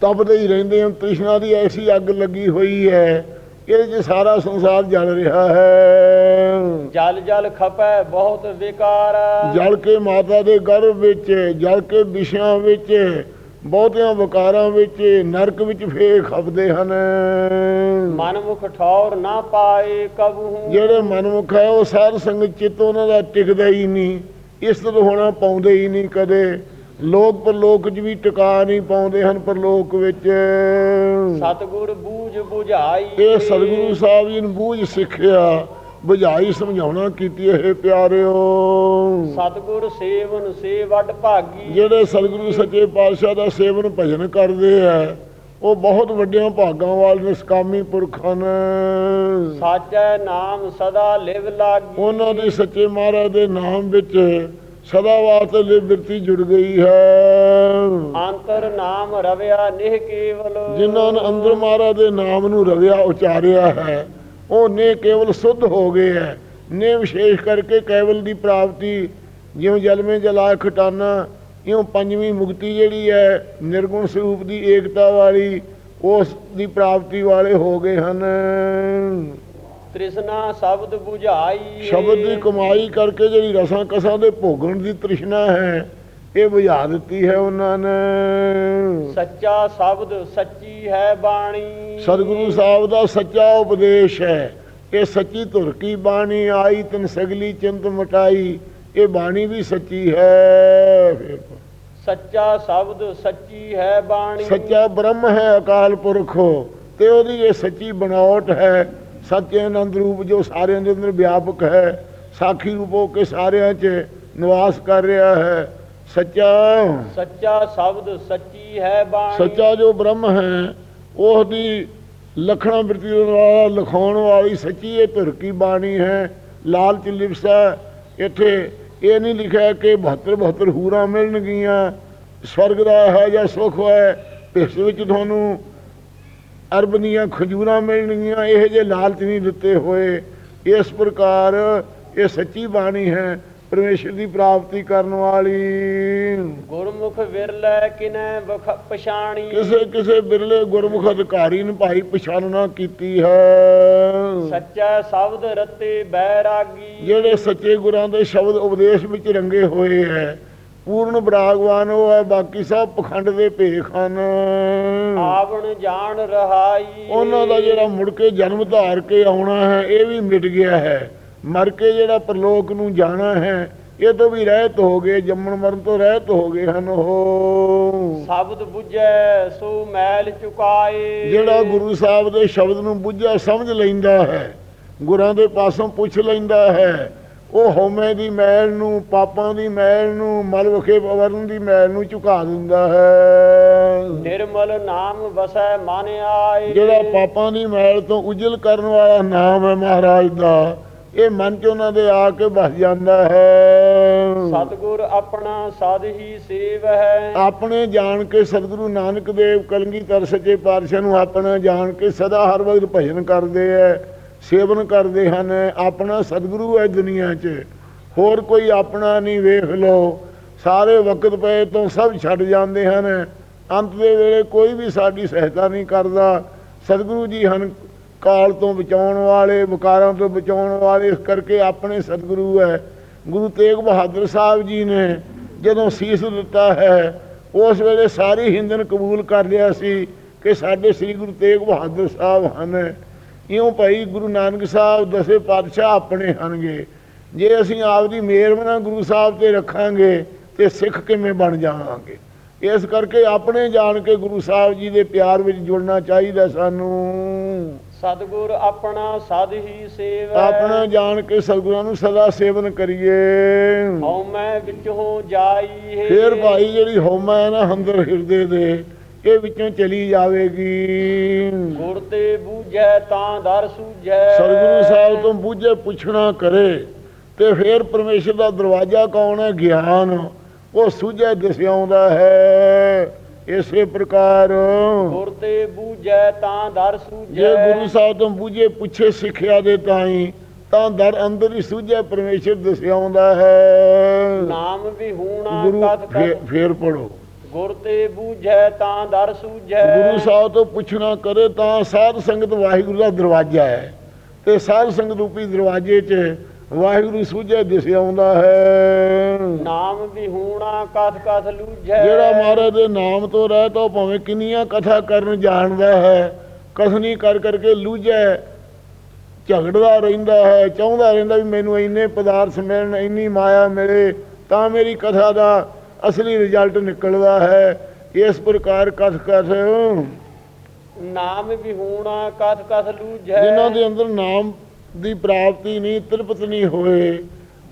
S2: ਤਪਦੇ ਹੀ ਰਹਿੰਦੇ ਹਨ। ਤ੍ਰਿਸ਼ਨਾ ਦੀ ਐਸੀ ਅੱਗ ਲੱਗੀ ਹੋਈ ਹੈ ਇਹਦੇ 'ਚ ਸਾਰਾ ਸੰਸਾਰ ਜਲ ਰਿਹਾ ਹੈ।
S1: ਜਲ ਜਲ ਖਪੈ ਬਹੁਤ ਵਿਕਾਰ।
S2: ਜਲ ਕੇ ਮਾਤਾ ਦੇ ਗਰਭ ਵਿੱਚ ਜਲ ਕੇ ਵਿਸ਼ਿਆਂ ਵਿੱਚ ਬਹੁਤਿਆਂ ਵਿਕਾਰਾਂ ਵਿੱਚ ਨਰਕ ਵਿੱਚ ਫੇਰ ਖਪਦੇ ਹਨ।
S1: ਮਨ ਮੁਖ ਠੌਰ ਨਾ ਪਾਏ ਕਬਹੂ।
S2: ਜਿਹੜੇ ਮਨਮੁਖ ਹੈ ਉਹ ਸਾਧ ਸੰਗਤ ਚਿੱਤ ਉਹਨਾਂ ਦਾ ਟਿਕਦਾ ਹੀ ਨਹੀਂ ਇਸ ਤਰ੍ਹਾਂ ਹੋਣਾ ਪਾਉਂਦੇ ਹੀ ਨਹੀਂ ਕਦੇ। ਲੋਕ ਪਰਲੋਕ 'ਚ ਵੀ ਟਿਕਾ ਨਹੀਂ ਪਾਉਂਦੇ ਹਨ ਪਰਲੋਕ ਵਿੱਚ।
S1: ਸਤਿਗੁਰ ਬੂਝ 부ਝਾਈ
S2: ਇਹ ਸਤਿਗੁਰੂ ਸਾਹਿਬ ਜੀ ਨੂੰ ਬੂਝ ਸਿੱਖਿਆ ਬੁਝਾਈ ਸਮਝਾਉਣਾ ਕੀਤੀ ਇਹ ਪਿਆਰਿਓ।
S1: ਸਤਿਗੁਰ ਸੇਵਨ ਸੇ ਵੱਡ ਭਾਗੀ।
S2: ਜਿਹੜੇ ਸਤਿਗੁਰੂ ਸੱਚੇ ਪਾਤਸ਼ਾਹ ਦਾ ਸੇਵਨ ਭਜਨ ਕਰਦੇ ਆ ਉਹ ਬਹੁਤ ਵੱਡਿਆਂ ਭਾਗਾਂ ਵਾਲੇ ਨਿਸਕਾਮੀ ਪੁਰਖ ਹਨ।
S1: ਸਾਚੈ ਨਾਮ ਸਦਾ ਲਿਵ ਲਾਗੀ।
S2: ਉਹਨਾਂ ਦੇ ਸੱਚੇ ਮਹਾਰਾਜ ਦੇ ਨਾਮ ਵਿੱਚ ਸਦਾ ਵਾਸਤੇ ਲਈ ਬਿਰਤੀ ਜੁੜ ਗਈ ਹੈ।
S1: ਅੰਤਰ ਨਾਮ ਰਵਿਆ ਨਿਹ ਕੇਵਲ।
S2: ਜਿਨ੍ਹਾਂ ਨੇ ਅੰਦਰ ਮਹਾਰਾਜ ਦੇ ਨਾਮ ਨੂੰ ਰਵਿਆ ਉਚਾਰਿਆ ਹੈ ਉਹ ਨੇ ਕੇਵਲ ਸੁੱਧ ਹੋ ਗਏ ਹੈ। ਨੇ ਵਿਸ਼ੇਸ਼ ਕਰਕੇ ਕੇਵਲ ਦੀ ਪ੍ਰਾਪਤੀ ਜਿਉਂ ਜਲ ਮੇ ਜਲਾ ਖਟਾਨਾ ਇਉਂ ਪੰਜਵੀਂ ਮੁਕਤੀ ਜਿਹੜੀ ਹੈ ਨਿਰਗੁਣ ਸਰੂਪ ਦੀ ਏਕਤਾ ਵਾਲੀ ਉਸ ਦੀ ਪ੍ਰਾਪਤੀ ਵਾਲੇ ਹੋ ਗਏ ਹਨ।
S1: ਤ੍ਰਿਸ਼ਨਾ ਸ਼ਬਦ 부ਝਾਈ
S2: ਸ਼ਬਦ ਦੀ ਕਮਾਈ ਕਰਕੇ ਜਿਹੜੀ ਰਸਾਂ ਕਸਾਂ ਦੇ ਭੋਗਣ ਦੀ ਤ੍ਰਿਸ਼ਨਾ ਹੈ ਇਹ ਬੁਝਾ ਦਿੱਤੀ ਹੈ ਉਹਨਾਂ ਨੇ।
S1: ਸੱਚਾ ਸ਼ਬਦ ਸੱਚੀ ਹੈ ਬਾਣੀ।
S2: ਸਤਿਗੁਰੂ ਸਾਹਿਬ ਦਾ ਸੱਚਾ ਉਪਦੇਸ਼ ਹੈ ਇਹ ਸੱਚੀ ਧੁਰ ਕੀ ਬਾਣੀ ਆਈ ਤਨ ਸਗਲੀ ਚਿੰਤ ਮਟਾਈ ਇਹ ਬਾਣੀ ਵੀ ਸੱਚੀ ਹੈ।
S1: ਸੱਚਾ ਸ਼ਬਦ ਸੱਚੀ ਹੈ ਬਾਣੀ।
S2: ਸੱਚਾ ਬ੍ਰਹਮ ਹੈ ਅਕਾਲ ਪੁਰਖ ਤੇ ਉਹਦੀ ਇਹ ਸੱਚੀ ਬਣਾਵਟ ਹੈ। ਸੱਚੇ ਆਨੰਦ ਰੂਪ ਜੋ ਸਾਰਿਆਂ ਦੇ ਅੰਦਰ ਵਿਆਪਕ ਹੈ ਸਾਖੀ ਰੂਪ ਹੋ ਕੇ ਸਾਰਿਆਂ 'ਚ ਨਿਵਾਸ ਕਰ ਰਿਹਾ ਹੈ। ਸੱਚਾ।
S1: ਸੱਚਾ ਸ਼ਬਦ ਸੱਚੀ ਹੈ ਬਾਣੀ।
S2: ਸੱਚਾ ਜੋ ਬ੍ਰਹਮ ਹੈ ਉਹ ਦੀ ਲਖਣਾ ਬਿਰਤੀ ਵਾਲਾ ਲਿਖਾਉਣ ਵਾਲੀ ਸੱਚੀ ਇਹ ਧੁਰ ਕੀ ਬਾਣੀ ਹੈ ਲਾਲਚ ਲਿਵਸਾ। ਇੱਥੇ ਇਹ ਨਹੀਂ ਲਿਖਿਆ ਕਿ 72 72 ਹੂਰਾਂ ਮਿਲਣਗੀਆਂ ਸਵਰਗ ਦਾ ਹੈ ਜਾਂ ਸੁਖ ਹੈ ਇਸ ਵਿੱਚ ਤੁਹਾਨੂੰ ਅਰਬ ਦੀਆਂ ਖਜੂਰਾਂ ਮਿਲਣਗੀਆਂ ਇਹ ਜੇ ਲਾਲਚ ਨਹੀਂ ਦਿੱਤੇ ਹੋਏ। ਇਸ ਪ੍ਰਕਾਰ ਇਹ ਸੱਚੀ ਬਾਣੀ ਹੈ ਪਰਮੇਸ਼ਰ ਦੀ ਪ੍ਰਾਪਤੀ ਕਰਨ ਵਾਲੀ।
S1: ਗੁਰਮੁਖ ਵਿਰਲੇ ਕਿਨੈ ਪਛਾਣੀ।
S2: ਕਿਸੇ ਕਿਸੇ ਬਿਰਲੇ ਗੁਰਮੁਖ ਅਧਿਕਾਰੀ ਨੇ ਭਾਈ ਪਛਾਣਨਾ ਕੀਤੀ ਹੈ।
S1: ਸੱਚਾ ਸ਼ਬਦ ਰਤੇ ਬੈਰਾਗੀ।
S2: ਜਿਹੜੇ ਸੱਚੇ ਗੁਰਾਂ ਦੇ ਸ਼ਬਦ ਉਪਦੇਸ਼ ਵਿੱਚ ਰੰਗੇ ਹੋਏ ਹੈ ਪੂਰਨ ਬਰਾਗਵਾਨ ਉਹ ਹੈ ਬਾਕੀ ਸਭ ਪਖੰਡ ਦੇ ਭੇਖ ਹਨ।
S1: ਆਵਣ ਜਾਣ ਰਹਾਈ।
S2: ਉਹਨਾਂ ਦਾ ਜਿਹੜਾ ਮੁੜ ਕੇ ਜਨਮ ਧਾਰ ਕੇ ਆਉਣਾ ਹੈ ਇਹ ਵੀ ਮਿਟ ਗਿਆ ਹੈ। ਮਰ ਕੇ ਜਿਹੜਾ ਪਰਲੋਕ ਨੂੰ ਜਾਣਾ ਹੈ ਇਹ ਤੋਂ ਵੀ ਰਹਿਤ ਹੋ ਗਏ ਜੰਮਣ ਮਰਨ ਤੋਂ ਰਹਿਤ ਹੋ ਗਏ ਹਨ ਉਹ।
S1: ਸ਼ਬਦ 부ਝੈ ਸੋ ਮੈਲ ਚੁਕਾਏ।
S2: ਜਿਹੜਾ ਗੁਰੂ ਸਾਹਿਬ ਦੇ ਸ਼ਬਦ ਨੂੰ ਬੁੱਝਿਆ ਸਮਝ ਲੈਂਦਾ ਹੈ ਗੁਰਾਂ ਦੇ ਪਾਸੋਂ ਪੁੱਛ ਲੈਂਦਾ ਹੈ ਉਹ ਹਉਮੈ ਦੀ ਮੈਲ ਨੂੰ ਪਾਪਾਂ ਦੀ ਮੈਲ ਨੂੰ ਮਲ ਵਖੇ ਵਰਨ ਦੀ ਮੈਲ ਨੂੰ ਝੁਕਾ ਦਿੰਦਾ ਹੈ।
S1: ਨਿਰਮਲ ਨਾਮ ਵਸੈ ਮਨ ਆਏ।
S2: ਜਿਹੜਾ ਪਾਪਾਂ ਦੀ ਮੈਲ ਤੋਂ ਉਜਲ ਕਰਨ ਵਾਲਾ ਨਾਮ ਹੈ ਮਹਾਰਾਜ ਦਾ ਇਹ ਮਨ ਚ ਉਹਨਾਂ ਦੇ ਆ ਕੇ ਬਸ ਜਾਂਦਾ ਹੈ।
S1: ਸਤਗੁਰ ਆਪਣਾ ਸਾਧ ਹੀ ਸੇਵ ਹੈ।
S2: ਆਪਣੇ ਜਾਣ ਕੇ ਸਤਿਗੁਰੂ ਨਾਨਕ ਦੇਵ ਕਲਗੀਧਰ ਸੱਚੇ ਪਾਤਸ਼ਾਹ ਨੂੰ ਆਪਣਾ ਜਾਣ ਕੇ ਸਦਾ ਹਰ ਵਕਤ ਭਜਨ ਕਰਦੇ ਐ ਸੇਵਨ ਕਰਦੇ ਹਨ ਆਪਣਾ ਸਤਿਗੁਰੂ ਹੈ ਦੁਨੀਆ 'ਚ। ਹੋਰ ਕੋਈ ਆਪਣਾ ਨਹੀਂ ਵੇਖ ਲਓ। ਸਾਰੇ ਵਕਤ ਪਏ ਤੋਂ ਸਭ ਛੱਡ ਜਾਂਦੇ ਹਨ। ਅੰਤ ਦੇ ਵੇਲੇ ਕੋਈ ਵੀ ਸਾਡੀ ਸਹਾਇਤਾ ਨਹੀਂ ਕਰਦਾ। ਸਤਿਗੁਰੂ ਜੀ ਹਨ ਕਾਲ ਤੋਂ ਬਚਾਉਣ ਵਾਲੇ, ਵਿਕਾਰਾਂ ਤੋਂ ਬਚਾਉਣ ਵਾਲੇ, ਇਸ ਕਰਕੇ ਆਪਣੇ ਸਤਿਗੁਰੂ ਹੈ ਗੁਰੂ ਤੇਗ ਬਹਾਦਰ ਸਾਹਿਬ ਜੀ ਨੇ ਜਦੋਂ ਸੀਸ ਦਿੱਤਾ ਹੈ, ਉਸ ਵੇਲੇ ਸਾਰੀ ਹਿੰਦਨ ਕਬੂਲ ਕਰ ਲਿਆ ਸੀ ਕਿ ਸਾਡੇ ਸ੍ਰੀ ਗੁਰੂ ਤੇਗ ਬਹਾਦਰ ਸਾਹਿਬ ਹਨ। ਇਉਂ ਭਾਈ? ਗੁਰੂ ਨਾਨਕ ਸਾਹਿਬ ਦਸੇ ਪਾਤਸ਼ਾਹ ਆਪਣੇ ਹਨਗੇ। ਜੇ ਅਸੀਂ ਆਪਦੀ ਮਿਹਰਬਾਨੀ ਗੁਰੂ ਸਾਹਿਬ ਤੇ ਰੱਖਾਂਗੇ ਤੇ ਸਿੱਖ ਕਿਵੇਂ ਬਣ ਜਾਵਾਂਗੇ? ਇਸ ਕਰਕੇ ਆਪਣੇ ਜਾਣ ਕੇ ਗੁਰੂ ਸਾਹਿਬ ਜੀ ਦੇ ਪਿਆਰ ਵਿੱਚ ਜੁੜਨਾ ਚਾਹੀਦਾ ਸਾਨੂੰ।
S1: ਸਤਗੁਰ ਆਪਣਾ ਸਾਧ ਹੀ ਸੇਵ।
S2: ਆਪਣਾ ਜਾਣ ਕੇ ਸਤਿਗੁਰਾਂ ਨੂੰ ਸਦਾ ਸੇਵਨ ਕਰੀਏ।
S1: ਹਉ ਮੈਂ ਵਿੱਚ ਹੋ ਜਾਈ ਹੈ।
S2: ਫੇਰ ਭਾਈ ਜਿਹੜੀ ਹਉਮੈ ਹੈ ਨਾ ਅੰਦਰ ਹਿਰਦੇ ਦੇ ਇਹ ਵਿੱਚੋਂ ਚਲੀ ਜਾਵੇਗੀ।
S1: ਗੁਰ ਤੇ ਬੂਝੈ ਤਾਂ ਦਰ ਸੂਝੈ।
S2: ਸਤਿਗੁਰੂ ਸਾਹਿਬ ਤੋਂ ਬੁੱਝੇ ਪੁੱਛਣਾ ਕਰੇ ਤੇ ਫੇਰ ਪਰਮੇਸ਼ਰ ਦਾ ਦਰਵਾਜ਼ਾ ਕੌਣ ਹੈ? ਗਿਆਨ। ਉਹ ਸੁਝੇ ਦਿਸਿਆਉਂਦਾ ਹੈ। ਇਸੇ ਪ੍ਰਕਾਰ।
S1: ਗੁਰ ਤੇ ਬੂਝੈ ਤਾਂ ਦਰ ਸੂਝੈ।
S2: ਜੇ ਗੁਰੂ ਸਾਹਿਬ ਤੋਂ ਬੁੱਝੇ ਪੁੱਛੇ ਸਿੱਖਿਆ ਦੇ ਤਾਈ ਤਾਂ ਦਰ ਅੰਦਰ ਹੀ ਸੁਝੇ ਪਰਮੇਸ਼ਰ ਦਿਸਿਆਉਂਦਾ ਹੈ।
S1: ਨਾਮ ਵੀ ਹੂਣਾ ਕਥ
S2: ਫੇਰ ਪੜੋ
S1: ਗੁਰ ਤੇ ਬੂਝੈ ਤਾਂ ਦਰ ਸੂਝੈ।
S2: ਗੁਰੂ ਸਾਹਿਬ ਤੋਂ ਪੁੱਛਣਾ ਕਰੇ ਤਾਂ ਸਾਧ ਸੰਗਤ ਵਾਹਿਗੁਰੂ ਦਾ ਦਰਵਾਜ਼ਾ ਹੈ ਤੇ ਸਾਧ ਸੰਗਤ ਰੂਪੀ ਦਰਵਾਜ਼ੇ 'ਚ ਵਾਹਿਗੁਰੂ ਸੁਝੇ ਦਿਸਿਆਉਂਦਾ ਹੈ।
S1: ਨਾਮ ਵੀ ਹੂਣਾ ਕਥ ਕਥ ਲੂਝੈ।
S2: ਜਿਹੜਾ ਮਹਾਰਾਜ ਦੇ ਨਾਮ ਤੋਂ ਰਹਿ ਉਹ ਭਾਵੇਂ ਕਿੰਨੀਆਂ ਕਥਾ ਕਰਨ ਜਾਣਦਾ ਹੈ ਕਥਨੀ ਕਰ ਕਰਕੇ ਲੂਝੈ ਝਗੜਦਾ ਰਹਿੰਦਾ ਹੈ ਚਾਹੁੰਦਾ ਰਹਿੰਦਾ ਵੀ ਮੈਨੂੰ ਇੰਨੇ ਪਦਾਰਥ ਮਿਲਣ ਇੰਨੀ ਮਾਇਆ ਮਿਲੇ ਤਾਂ ਮੇਰੀ ਕਥਾ ਦਾ ਅਸਲੀ ਰਿਜ਼ਲਟ ਨਿਕਲਦਾ ਹੈ। ਇਸ ਪ੍ਰਕਾਰ ਕਥ ਕਥ
S1: ਨਾਮ ਵੀ ਹੂਣਾ ਕਥ ਕਥ ਲੂਝੈ
S2: ਜਿਨ੍ਹਾਂ ਦੇ ਅੰਦਰ ਨਾਮ ਦੀ ਪ੍ਰਾਪਤੀ ਨਹੀਂ ਤ੍ਰਿਪਤ ਨਹੀਂ ਹੋਏ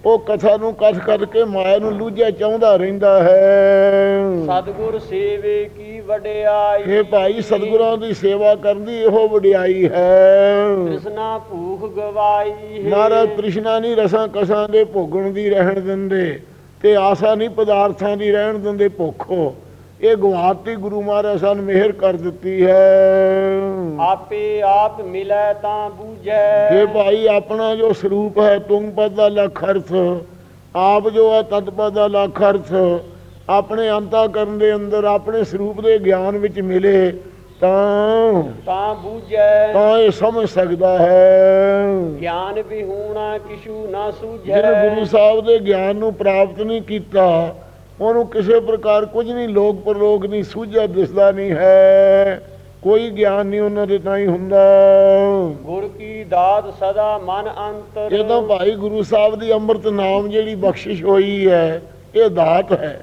S2: ਉਹ ਕਥਾ ਨੂੰ ਕਥ ਕਰਕੇ ਮਾਇਆ ਨੂੰ ਲੂਝਿਆ ਚਾਹੁੰਦਾ ਰਹਿੰਦਾ ਹੈ।
S1: ਸਤਗੁਰ ਸੇਵੇ ਕੀ ਵਡਿਆਈ।
S2: ਇਹ ਭਾਈ ਸਤਿਗੁਰਾਂ ਦੀ ਸੇਵਾ ਕਰਨ ਦੀ ਇਹੋ ਵਡਿਆਈ ਹੈ।
S1: ਕ੍ਰਿਸ਼ਨਾ ਭੂਖ ਗਵਾਈ ਹੈ।
S2: ਮਹਾਰਾਜ ਤ੍ਰਿਸ਼ਨਾ ਨਹੀਂ ਰਸਾਂ ਕਸਾਂ ਦੇ ਭੋਗਣ ਦੀ ਰਹਿਣ ਦਿੰਦੇ। ਤੇ ਆਸਾ ਨਹੀਂ ਪਦਾਰਥਾਂ ਦੀ ਰਹਿਣ ਦਿੰਦੇ ਭੁੱਖੋ। ਇਹ ਗਵਾਤੀ ਗੁਰੂ ਮਹਾਰਾਜ ਸਾਨੂੰ ਮਿਹਰ ਕਰ ਦਿੱਤੀ ਹੈ।
S1: ਆਪੇ ਆਪ ਮਿਲੈ ਤਾਂ ਬੂਝੈ।
S2: ਇਹ ਭਾਈ ਆਪਣਾ ਜੋ ਸਰੂਪ ਹੈ ਤੁੰਗ ਪਦ ਦਾ ਲੱਖ ਅਰਥ। ਆਪ ਜੋ ਹੈ ਤਤ ਪਦ ਦਾ ਲੱਖ ਅਰਥ। ਆਪਣੇ ਅੰਤਾ ਕਰਨ ਦੇ ਅੰਦਰ ਆਪਣੇ ਸਰੂਪ ਦੇ ਗਿਆਨ ਵਿੱਚ ਮਿਲੇ। ਤਾਂ
S1: ਤਾਂ ਬੂਝੈ।
S2: ਤਾਂ ਇਹ ਸਮਝ ਸਕਦਾ ਹੈ।
S1: ਗਿਆਨ ਵੀ ਹੂਣਾ ਕਿਛੂ ਨਾ ਸੂਝੈ।
S2: ਜਿਹਨੇ ਗੁਰੂ ਸਾਹਿਬ ਦੇ ਗਿਆਨ ਨੂੰ ਪ੍ਰਾਪਤ ਨਹੀਂ ਕੀਤਾ ਉਹਨੂੰ ਕਿਸੇ ਪ੍ਰਕਾਰ ਕੁਝ ਨਹੀਂ ਲੋਕ ਪਰਲੋਕ ਨਹੀਂ ਸੂਝਿਆ ਦਿਸਦਾ ਨਹੀਂ ਹੈ। ਕੋਈ ਗਿਆਨ ਨਹੀਂ ਉਹਨਾਂ ਦੇ ਤਾਂ ਹੀ ਹੁੰਦਾ।
S1: ਗੁਰ ਕੀ ਦਾਤ ਸਦਾ ਮਨ ਅੰਤਰ।
S2: ਇਹ ਤਾਂ ਭਾਈ ਗੁਰੂ ਸਾਹਿਬ ਦੀ ਅੰਮ੍ਰਿਤ ਨਾਮ ਜਿਹੜੀ ਬਖਸ਼ਿਸ਼ ਹੋਈ ਹੈ ਇਹ ਦਾਤ ਹੈ।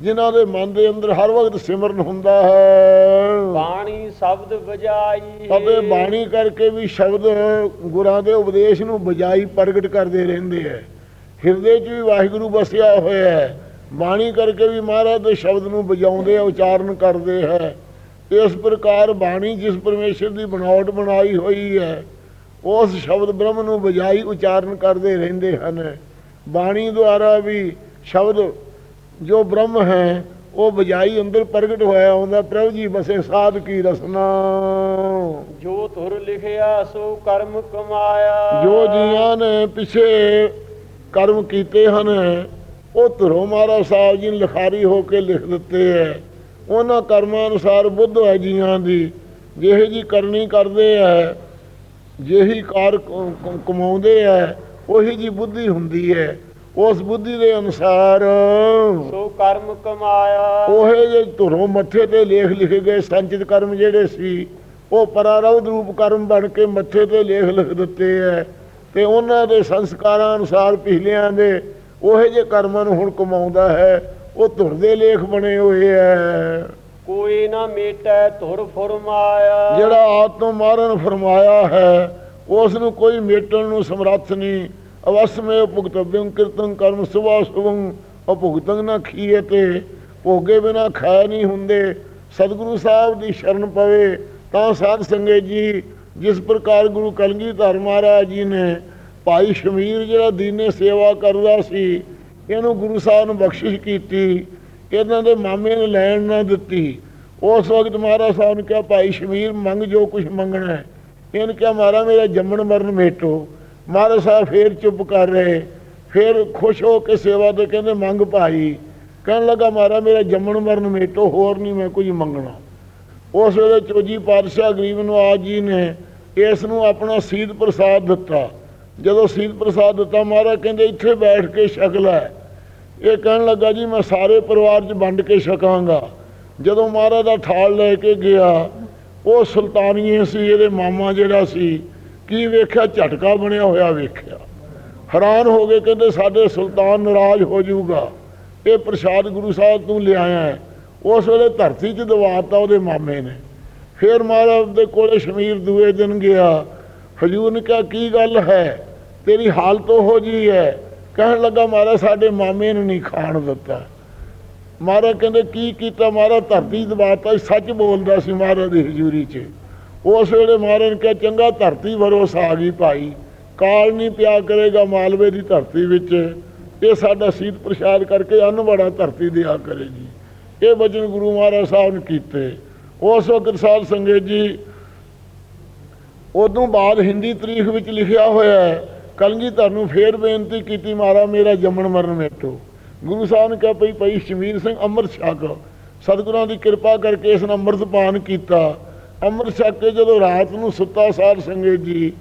S2: ਜਿਨ੍ਹਾਂ ਦੇ ਮਨ ਦੇ ਅੰਦਰ ਹਰ ਵਕਤ ਸਿਮਰਨ ਹੁੰਦਾ ਹੈ।
S1: ਬਾਣੀ ਸ਼ਬਦ ਵਜਾਈ ਹੈ।
S2: ਅਤੇ ਬਾਣੀ ਕਰਕੇ ਵੀ ਸ਼ਬਦ ਗੁਰਾਂ ਦੇ ਉਪਦੇਸ਼ ਨੂੰ ਬਜਾਈ ਪ੍ਰਗਟ ਕਰਦੇ ਰਹਿੰਦੇ ਹੈ। ਹਿਰਦੇ 'ਚ ਵੀ ਵਾਹਿਗੁਰੂ ਵਸਿਆ ਹੋਇਆ ਹੈ। ਬਾਣੀ ਕਰਕੇ ਵੀ ਮਹਾਰਾਜ ਦੇ ਸ਼ਬਦ ਨੂੰ ਬਜਾਉਂਦੇ ਆ ਉਚਾਰਨ ਕਰਦੇ ਹੈ। ਇਸ ਪ੍ਰਕਾਰ ਬਾਣੀ ਜਿਸ ਪਰਮੇਸ਼ਰ ਦੀ ਬਣਾਵਟ ਬਣਾਈ ਹੋਈ ਹੈ ਉਸ ਸ਼ਬਦ ਬ੍ਰਹਮ ਨੂੰ ਬਜਾਈ ਉਚਾਰਨ ਕਰਦੇ ਰਹਿੰਦੇ ਹਨ। ਬਾਣੀ ਦੁਆਰਾ ਵੀ ਸ਼ਬਦ ਜੋ ਬ੍ਰਹਮ ਹੈ ਉਹ ਬਜਾਈ ਅੰਦਰ ਪ੍ਰਗਟ ਹੋਇਆ ਹੁੰਦਾ ਪ੍ਰਭੂ ਜੀ ਬਸੇ ਸਾਧ ਕੀ ਰਸਨਾ।
S1: ਜੋ ਧੁਰ ਲਿਖਿਆ ਸੋ ਕਰਮ ਕਮਾਇਆ।
S2: ਜੋ ਜੀਆਂ ਨੇ ਪਿਛੇ ਕਰਮ ਕੀਤੇ ਹਨ ਉਹ ਧਰੋ ਮਹਾਰਾਜ ਸਾਹਿਬ ਜੀ ਨੇ ਲਿਖਾਰੀ ਹੋ ਕੇ ਲਿਖ ਦਿੱਤੇ ਹੈ ਉਹਨਾਂ ਕਰਮਾਂ ਅਨੁਸਾਰ ਬੁੱਧ ਹੈ ਜੀਆਂ ਦੀ ਜਿਹੇ ਜੀ ਕਰਨੀ ਕਰਦੇ ਹੈ ਜਿਹੀ ਕਾਰ ਕਮਾਉਂਦੇ ਹੈ ਉਹੀ ਜੀ ਬੁੱਧੀ ਹੁੰਦੀ ਹੈ ਉਸ ਬੁੱਧੀ ਦੇ ਅਨੁਸਾਰ
S1: ਸੋ ਕਰਮ ਕਮਾਇਆ।
S2: ਉਹੇ ਜੇ ਧੁਰੋਂ ਮੱਥੇ ਤੇ ਲੇਖ ਲਿਖੇ ਗਏ ਸੰਚਿਤ ਕਰਮ ਜਿਹੜੇ ਸੀ ਉਹ ਪਰਾਰਵ ਰੂਪ ਕਰਮ ਬਣ ਕੇ ਮੱਥੇ ਤੇ ਲੇਖ ਲਿਖ ਦਿੱਤੇ ਐ। ਤੇ ਉਹਨਾਂ ਦੇ ਸੰਸਕਾਰਾਂ ਅਨੁਸਾਰ ਪਿਛਲਿਆਂ ਦੇ ਉਹੇ ਜੇ ਕਰਮਾਂ ਨੂੰ ਹੁਣ ਕਮਾਉਂਦਾ ਹੈ ਉਹ ਧੁਰ ਦੇ ਲੇਖ ਬਣੇ ਹੋਏ ਐ।
S1: ਕੋਈ ਨਾ ਮੇਟੈ ਧੁਰ ਫਰਮਾਇਆ।
S2: ਜਿਹੜਾ ਤੋਂ ਮਾਰਨ ਫਰਮਾਇਆ ਹੈ ਉਸ ਨੂੰ ਕੋਈ ਮੇਟਣ ਨੂੰ ਸਮਰੱਥ ਨਹੀਂ। ਅਵਸਮੇ ਭੁਗਤਵਯੰ ਕੀਰਤਨ ਕਰਮ ਸੁਭਾ ਸੁਭੰ ਅਭੁਗਤੰ ਨਾ ਖੀਏਤੇ ਭੋਗੇ ਬਿਨਾ ਖਾਇ ਨਹੀਂ ਹੁੰਦੇ, ਸਤਿਗੁਰੂ ਸਾਹਿਬ ਦੀ ਸ਼ਰਨ ਪਵੇ, ਤਾਂ ਸਾਧ ਸੰਗਤ ਜੀ, ਜਿਸ ਪ੍ਰਕਾਰ ਗੁਰੂ ਕਲਗੀਧਰ ਮਹਾਰਾਜ ਜੀ ਨੇ ਭਾਈ ਸ਼ਮੀਰ ਜਿਹੜਾ ਦੀਨੇ ਸੇਵਾ ਕਰਦਾ ਸੀ, ਇਹਨੂੰ ਗੁਰੂ ਸਾਹਿਬ ਨੂੰ ਬਖਸ਼ਿਸ਼ ਕੀਤੀ, ਇਹਨਾਂ ਦੇ ਮਾਮੇ ਨੇ ਲੈਣ ਨਾ ਦਿੱਤੀ। ਉਸ ਵਕਤ ਮਹਾਰਾਜ ਸਾਹਿਬ ਨੇ ਕਿਹਾ, ਭਾਈ ਸ਼ਮੀਰ, ਮੰਗ ਜੋ ਕੁਝ ਮੰਗਣਾ ਹੈ। ਇਹਨੇ ਕਿਹਾ, ਮਹਾਰਾਜ, ਮੇਰਾ ਜੰਮਣ ਮਰਨ ਮੇਟੋ। ਮਹਾਰਾਜ ਸਾਹਿਬ ਫੇਰ ਚੁੱਪ ਕਰ ਰਹੇ, ਫਿਰ ਖੁਸ਼ ਹੋ ਕੇ ਸੇਵਾ ਦੇ ਕਹਿੰਦੇ, ਮੰਗ ਭਾਈ। ਕਹਿਣ ਲੱਗਾ, ਮਹਾਰਾਜ, ਮੇਰਾ ਜੰਮਣ ਮਰਨ ਮੇਟੋ ਹੋਰ ਨਹੀਂ ਮੈਂ ਕੁਝ ਮੰਗਣਾ। ਉਸ ਵੇਲੇ ਚੋਜੀ ਪਾਤਸ਼ਾਹ ਗਰੀਬ ਨਵਾਜ ਜੀ ਨੇ ਇਸ ਨੂੰ ਆਪਣਾ ਸੀਧ ਪ੍ਰਸਾਦ ਦਿੱਤਾ। ਜਦੋਂ ਸੀਧ ਪ੍ਰਸਾਦ ਦਿੱਤਾ, ਮਹਾਰਾਜ ਕਹਿੰਦੇ, ਇੱਥੇ ਬੈਠ ਕੇ ਛਕ ਲੈ ਇਹ ਕਹਿਣ ਲੱਗਾ, ਜੀ, ਮੈਂ ਸਾਰੇ ਪਰਿਵਾਰ 'ਚ ਵੰਡ ਕੇ ਛਕਾਂਗਾ। ਜਦੋਂ ਮਹਾਰਾਜ ਦਾ ਠਾਲ ਲੈ ਕੇ ਗਿਆ, ਉਹ ਸੁਲਤਾਨੀਏ ਸੀ, ਇਹਦੇ ਮਾਮਾ ਜਿਹੜਾ ਸੀ ਕੀ ਵੇਖਿਆ? ਝਟਕਾ ਬਣਿਆ ਹੋਇਆ ਵੇਖਿਆ। ਹੈਰਾਨ ਹੋ ਗਏ, ਕਹਿੰਦੇ ਸਾਡੇ ਸੁਲਤਾਨ ਨਾਰਾਜ਼ ਹੋ ਜਾਊਗਾ। ਇਹ ਪ੍ਰਸ਼ਾਦ ਗੁਰੂ ਸਾਹਿਬ ਤੂੰ ਲਿਆਇਆ ਹੈ। ਉਸ ਵੇਲੇ ਧਰਤੀ 'ਚ ਦਵਾਤਾ ਉਹਦੇ ਮਾਮੇ ਨੇ। ਫਿਰ ਮਹਾਰਾਜ ਦੇ ਕੋਲੇ ਸ਼ਮੀਰ ਦੂਏ ਦਿਨ ਗਿਆ। ਹਜੂਰ ਨੇ ਕਿਹਾ, ਕੀ ਗੱਲ ਹੈ? ਤੇਰੀ ਹਾਲਤ ਉਹੋ ਜੀ ਹੈ। ਕਹਿਣ ਲੱਗਾ, ਮਹਾਰਾਜ, ਸਾਡੇ ਮਾਮੇ ਨੇ ਨਹੀਂ ਖਾਣ ਦਿੱਤਾ। ਮਹਾਰਾਜ ਕਹਿੰਦੇ, ਕੀ ਕੀਤਾ? ਮਹਾਰਾਜ, ਧਰਤੀ ਦਬਾਤਾ ਸੱਚ ਬੋਲਦਾ ਸੀ ਮਹਾਰਾਜ ਦੀ ਹਜ਼ੂਰੀ 'ਚ। ਉਸ ਵੇਲੇ ਮਹਾਰਾਜ ਨੇ ਕਿਹਾ, ਚੰਗਾ ਧਰਤੀ ਵਰੋਸ ਆ ਗਈ ਭਾਈ। ਕਾਲ ਨਹੀਂ ਪਿਆ ਕਰੇਗਾ ਮਾਲਵੇ ਦੀ ਧਰਤੀ ਵਿੱਚ। ਇਹ ਸਾਡਾ ਸੀਤ ਪ੍ਰਸ਼ਾਦ ਕਰਕੇ ਅੰਨ ਬੜਾ ਧਰਤੀ ਦਿਆ ਕਰੇਗੀ। ਇਹ ਵਚਨ ਗੁਰੂ ਮਹਾਰਾਜ ਸਾਹਿਬ ਨੇ ਕੀਤੇ। ਉਸ ਵਕਤ ਸਾਧ ਸੰਗਤ ਜੀ, ਉਦੋਂ ਬਾਅਦ ਹਿੰਦੀ ਤਰੀਖ ਵਿੱਚ ਲਿਖਿਆ ਹੋਇਆ ਹੈ ਕਲਗੀਧਰ ਨੂੰ ਫੇਰ ਬੇਨਤੀ ਕੀਤੀ ਮਾਰਾ ਮੇਰਾ ਜੰਮਣ ਮਰਨ ਮੇਟੋ। ਗੁਰੂ ਸਾਹਿਬ ਨੇ ਕਿਹਾ, ਭਈ, ਭਾਈ ਸ਼ਮੀਰ ਸਿੰਘ ਅੰਮ੍ਰਿਤ ਛਕ। ਸਤਿਗੁਰਾਂ ਦੀ ਕਿਰਪਾ ਕਰਕੇ ਇਸ ਨੇ ਅੰਮ੍ਰਿਤ ਪਾਨ ਕੀਤਾ। ਅੰਮ੍ਰਿਤ ਛਕ ਕੇ ਜਦੋਂ ਰਾਤ ਨੂੰ ਸੁੱਤਾ ਸਾਹਿਬ ਸੰਗਤ ਜੀ,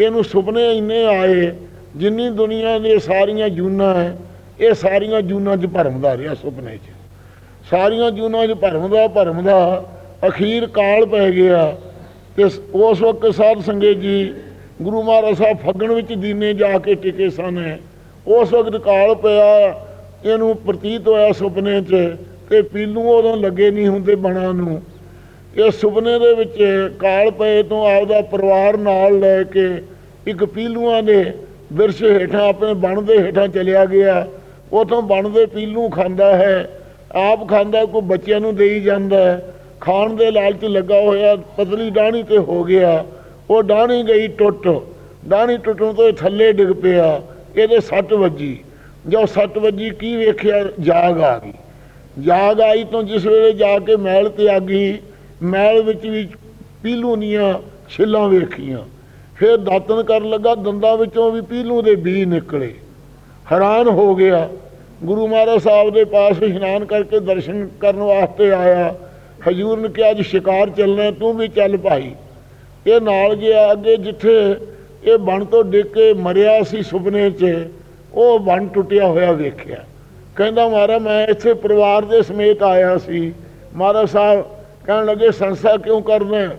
S2: ਇਹਨੂੰ ਸੁਪਨੇ ਇੰਨੇ ਆਏ, ਜਿੰਨੀ ਦੁਨੀਆ ਦੇ ਸਾਰੀਆਂ ਜੂਨਾਂ ਹੈ, ਇਹ ਸਾਰੀਆਂ ਜੂਨਾਂ 'ਚ ਭਰਮਦਾ ਰਿਹਾ ਸੁਪਨੇ 'ਚ। ਸਾਰੀਆਂ ਜੂਨਾਂ 'ਚ ਭਰਮਦਾ ਭਰਮਦਾ, ਅਖੀਰ ਕਾਲ ਪੈ ਗਿਆ ਤੇ ਉਸ ਵਕਤ ਸਾਧ ਸੰਗਤ ਜੀ ਗੁਰੂ ਮਹਾਰਾਜ ਸਾਹਿਬ ਫੱਗਣ ਵਿੱਚ ਦੀਨੇ ਜਾ ਕੇ ਟਿਕੇ ਸਨ। ਉਸ ਵਕਤ ਕਾਲ ਪਿਆ, ਇਹਨੂੰ ਪ੍ਰਤੀਤ ਹੋਇਆ ਸੁਪਨੇ 'ਚ ਤੇ ਪੀਲੂ ਉਦੋਂ ਲੱਗੇ ਨਹੀਂ ਹੁੰਦੇ ਬਣਾ ਨੂੰ। ਇਹ ਸੁਪਨੇ ਦੇ ਵਿੱਚ ਕਾਲ ਪਏ ਤੋਂ ਆਪਦਾ ਪਰਿਵਾਰ ਨਾਲ ਲੈ ਕੇ ਇੱਕ ਪੀਲੂਆਂ ਦੇ ਬਿਰਛ ਹੇਠਾਂ, ਆਪਣੇ ਬਣ ਦੇ ਹੇਠਾਂ ਚਲਿਆ ਗਿਆ। ਉਥੋਂ ਬਣ ਦੇ ਪੀਲੂ ਖਾਂਦਾ ਹੈ। ਆਪ ਖਾਂਦਾ, ਕੋਈ ਬੱਚਿਆਂ ਨੂੰ ਦੇਈ ਜਾਂਦਾ ਖਾਣ ਦੇ ਲਾਲਚ ਲੱਗਾ ਹੋਇਆ, ਪਤਲੀ ਡਾਣੀ ਤੇ ਹੋ ਗਿਆ। ਉਹ ਡਾਣੀ ਗਈ ਟੁੱਟ। ਡਾਣੀ ਟੁੱਟਣ ਤੋਂ ਥੱਲੇ ਡਿੱਗ ਪਿਆ। ਇਹਦੇ ਸੱਟ ਵੱਜੀ। ਜੋ ਸੱਟ ਵੱਜੀ, ਕੀ ਵੇਖਿਆ? ਜਾਗ ਆ ਗਈ। ਜਾਗ ਆਈ ਤੋਂ ਜਿਸ ਵੇਲੇ ਜਾ ਕੇ ਮਹਿਲ ਤੇ ਆ ਗਈ ਮਹਿਲ ਵਿੱਚ ਵੀ ਪੀਲੂ ਦੀਆਂ ਛਿੱਲਾਂ ਵੇਖੀਆਂ। ਫਿਰ ਦਾਤਨ ਕਰਨ ਲੱਗਾ, ਦੰਦਾਂ ਵਿੱਚੋਂ ਵੀ ਪੀਲੂ ਦੇ ਬੀ ਨਿਕਲੇ। ਹੈਰਾਨ ਹੋ ਗਿਆ। ਗੁਰੂ ਮਹਾਰਾਜ ਸਾਹਿਬ ਦੇ ਪਾਸ ਇਸ਼ਨਾਨ ਕਰਕੇ ਦਰਸ਼ਨ ਕਰਨ ਵਾਸਤੇ ਆਇਆ। ਹਜੂਰ ਨੇ ਕਿਹਾ, ਅੱਜ ਸ਼ਿਕਾਰ ਚੱਲਣਾ, ਤੂੰ ਵੀ ਚੱਲ ਭਾਈ। ਇਹ ਨਾਲ ਗਿਆ, ਅੱਗੇ ਜਿੱਥੇ ਇਹ ਬਣ ਤੋਂ ਡਿੱਗ ਕੇ ਮਰਿਆ ਸੀ ਸੁਪਨੇ 'ਚ, ਉਹ ਬਣ ਟੁੱਟਿਆ ਹੋਇਆ ਵੇਖਿਆ। ਕਹਿੰਦਾ, ਮਹਾਰਾਜ, ਮੈਂ ਇੱਥੇ ਪਰਿਵਾਰ ਦੇ ਸਮੇਤ ਆਇਆ ਸੀ। ਮਹਾਰਾਜ ਸਾਹਿਬ ਕਹਿਣ ਲੱਗੇ ਸੰਸਾ ਕਿਉਂ ਕਰਨਾ ਹੈ?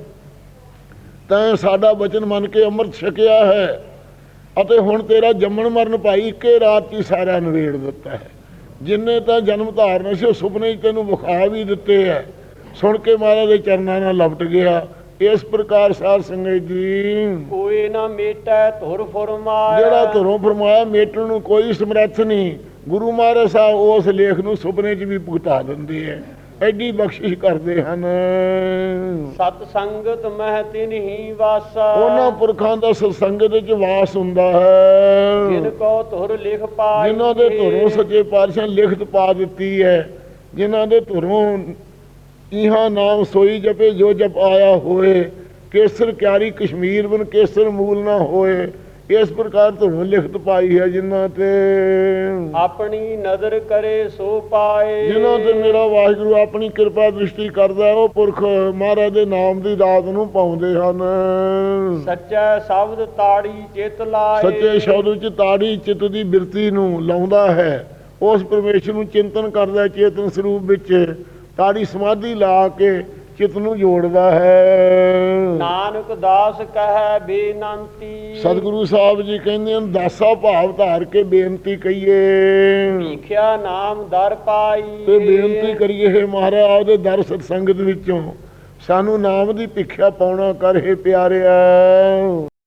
S2: ਤੈਂ ਸਾਡਾ ਬਚਨ ਮੰਨ ਕੇ ਅੰਮ੍ਰਿਤ ਛਕਿਆ ਹੈ ਅਤੇ ਹੁਣ ਤੇਰਾ ਜੰਮਣ ਮਰਨ ਭਾਈ ਇੱਕੇ ਰਾਤ 'ਚ ਹੀ ਸਾਰਾ ਨਵੇੜ ਦਿੱਤਾ ਹੈ। ਜਿੰਨੇ ਤਾਂ ਜਨਮ ਧਾਰਨ ਸੀ ਉਹ ਸੁਪਨੇ 'ਚ ਤੈਨੂੰ ਵਿਖਾ ਵੀ ਦਿੱਤੇ ਹੈ। ਸੁਣ ਕੇ ਮਹਾਰਾਜ ਦੇ ਚਰਨਾਂ ਨਾਲ ਲਪਟ ਗਿਆ। ਇਸ ਪ੍ਰਕਾਰ ਸਾਧ ਸੰਗਤ ਜੀ।
S1: ਕੋਈ ਨਾ ਮੇਟੈ ਧੁਰ ਫਰਮਾਇਆ
S2: ਜਿਹੜਾ ਧਰੋਂ ਫਰਮਾਇਆ ਮੇਟਣ ਨੂੰ ਕੋਈ ਸਮਰੱਥ ਨਹੀਂ। ਗੁਰੂ ਮਹਾਰਾਜ ਸਾਹਿਬ ਉਸ ਲੇਖ ਨੂੰ ਸੁਪਨੇ 'ਚ ਵੀ ਭੁਗਤਾ ਦਿੰਦੇ ਐ ਐਡੀ ਬਖਸ਼ਿਸ਼ ਕਰਦੇ ਹਨ।
S1: ਸਤ ਸੰਗਤ ਮਹਿ ਤਿਨਹੀ ਵਾਸਾ।
S2: ਉਹਨਾਂ ਪੁਰਖਾਂ ਦਾ ਸਤਸੰਗ ਦੇ ਵਿੱਚ ਵਾਸ ਹੁੰਦਾ ਹੈ।
S1: ਜਿਨ ਕੋ ਧੁਰ ਲਿਖ ਪਾਈ
S2: ਜਿਨ੍ਹਾਂ ਦੇ ਧਰੋਂ ਸੱਚੇ ਪਾਤਸ਼ਾਹ ਲਿਖਤ ਪਾ ਦਿੱਤੀ ਹੈ। ਜਿਨ੍ਹਾਂ ਦੇ ਧਰੋਂ ਇਹਾਂ ਨਾਮ ਸੋਈ ਜਪੇ ਜੋ ਜਪ ਆਇਆ ਹੋਏ ਕੇਸਰ ਕਿਆਰੀ ਕਸ਼ਮੀਰ ਬਨ ਕੇਸਰ ਮੂਲ ਨਾ ਹੋਏ। ਇਸ ਪ੍ਰਕਾਰ ਧਰੋਂ ਲਿਖਤ ਪਾਈ ਹੈ ਜਿਨ੍ਹਾਂ ਤੇ
S1: ਆਪਣੀ ਨਜ਼ਰ ਕਰੇ ਸੋ ਪਾਏ।
S2: ਜਿਨ੍ਹਾਂ ਤੇ ਮੇਰਾ ਵਾਹਿਗੁਰੂ ਆਪਣੀ ਕਿਰਪਾ ਦ੍ਰਿਸ਼ਟੀ ਕਰਦਾ ਉਹ ਪੁਰਖ ਮਹਾਰਾਜ ਦੇ ਨਾਮ ਦੀ ਦਾਤ ਨੂੰ ਪਾਉਂਦੇ ਹਨ।
S1: ਸੱਚਾ ਸ਼ਬਦ ਤਾੜੀ ਚਿਤ ਲਾਏ।
S2: ਸੱਚੇ ਸ਼ਬਦ ਵਿੱਚ ਤਾੜੀ ਚਿੱਤ ਦੀ ਬਿਰਤੀ ਨੂੰ ਲਾਉਂਦਾ ਹੈ। ਉਸ ਪਰਮੇਸ਼ਰ ਨੂੰ ਚਿੰਤਨ ਕਰਦਾ ਚੇਤਨ ਸਰੂਪ ਵਿੱਚ ਤਾੜੀ ਸਮਾਧੀ ਲਾ ਕੇ ਚਿੱਤ ਨੂੰ ਜੋੜਦਾ ਹੈ?
S1: ਨਾਨਕ ਦਾਸ ਕਹੈ ਬੇਨੰਤੀ।
S2: ਸਤਿਗੁਰੂ ਸਾਹਿਬ ਜੀ ਕਹਿੰਦੇ ਹਨ ਦਾਸਾ ਭਾਵ ਧਾਰ ਕੇ ਬੇਨਤੀ ਕਹੀਏ
S1: ਭੀਖਿਆ ਨਾਮ ਦਰ ਪਾਈ।
S2: ਤੇ ਬੇਨਤੀ ਕਰੀਏ ਹੈ ਮਹਾਰਾਜ ਦੇ ਦਰ ਸਤਸੰਗਤ ਵਿੱਚੋਂ ਸਾਨੂੰ ਨਾਮ ਦੀ ਭਿੱਖਿਆ ਪਾਉਣਾ ਕਰ ਹੈ ਪਿਆਰਿਆ।